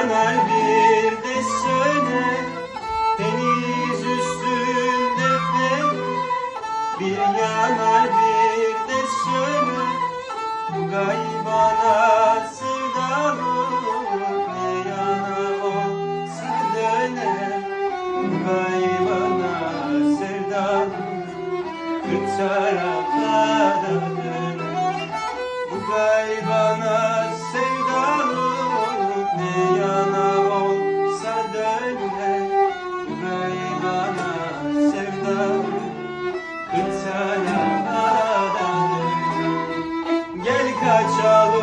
Kanar bir de söner Deniz üstünde fen. Bir yanar bir de söner Bu gaybana sevdalım Ne yana olsa döner Bu gaybana sevdalım Üç tarafı shalom.